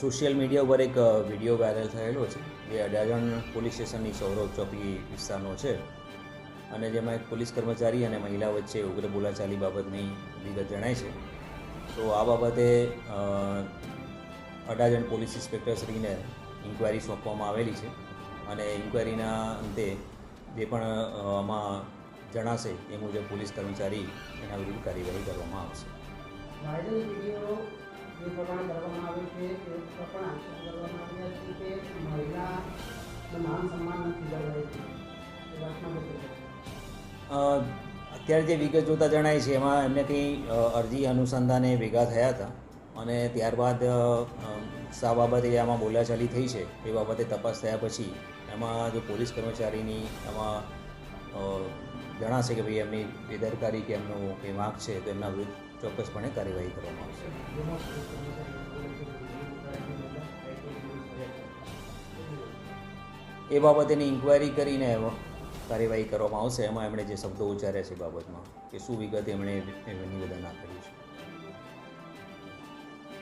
Social media ઉપર એક video viral થયેલો છે. જે અડાજણ પોલીસ સ્ટેશનની સૌરભ ચોકી વિસ્તારનો છે. અને જેમાં એક પોલીસ કર્મચારી અને મહિલા વચ્ચે ઉગ્ર બોલાચાલી બાબતની વિગત જણાય છે. તો આ બાબતે અડાજણ પોલીસ ઇન્સ્પેક્ટરશ્રીને ઇન્ક્વાયરી સોંપવામાં આવેલી છે. અને ઇન્ક્વાયરીના અંતે જે પણ આમાં જણાશે એ મુજબ પોલીસ કર્મચારી એના વિરુદ્ધ કાર્યવાહી કરવામાં આવશે. પ્રમાણે કરવામાં આવે છે એ પણ આક્ષેપ કરવામાં આવ્યા છે કે મહિલાનું માન સન્માન નથી જળવાય છે. એ વાતમાં બધું અત્યારે જે વિગત જોતા જણાય છે એમાં એમને કંઈ અરજી અનુસંધાને ભેગા થયા હતા અને ત્યારબાદ શા બાબતે આમાં બોલાચાલી થઈ છે એ બાબતે તપાસ થયા પછી એમાં જો પોલીસ કર્મચારીની એમાં જણાશે કે ભાઈ એમની બેદરકારી કે એમનો કંઈ વાંક છે તો એમના વિરુદ્ધ ચોક્કસપણે કાર્યવાહી કરવામાં આવશે. એ બાબતેની ઇન્ક્વાયરી કરીને કાર્યવાહી કરવામાં આવશે. એમાં એમણે જે શબ્દો ઉચ્ચાર્યા છે એ બાબતમાં કે શું વિગત એમણે નિવેદન આપેલું છે.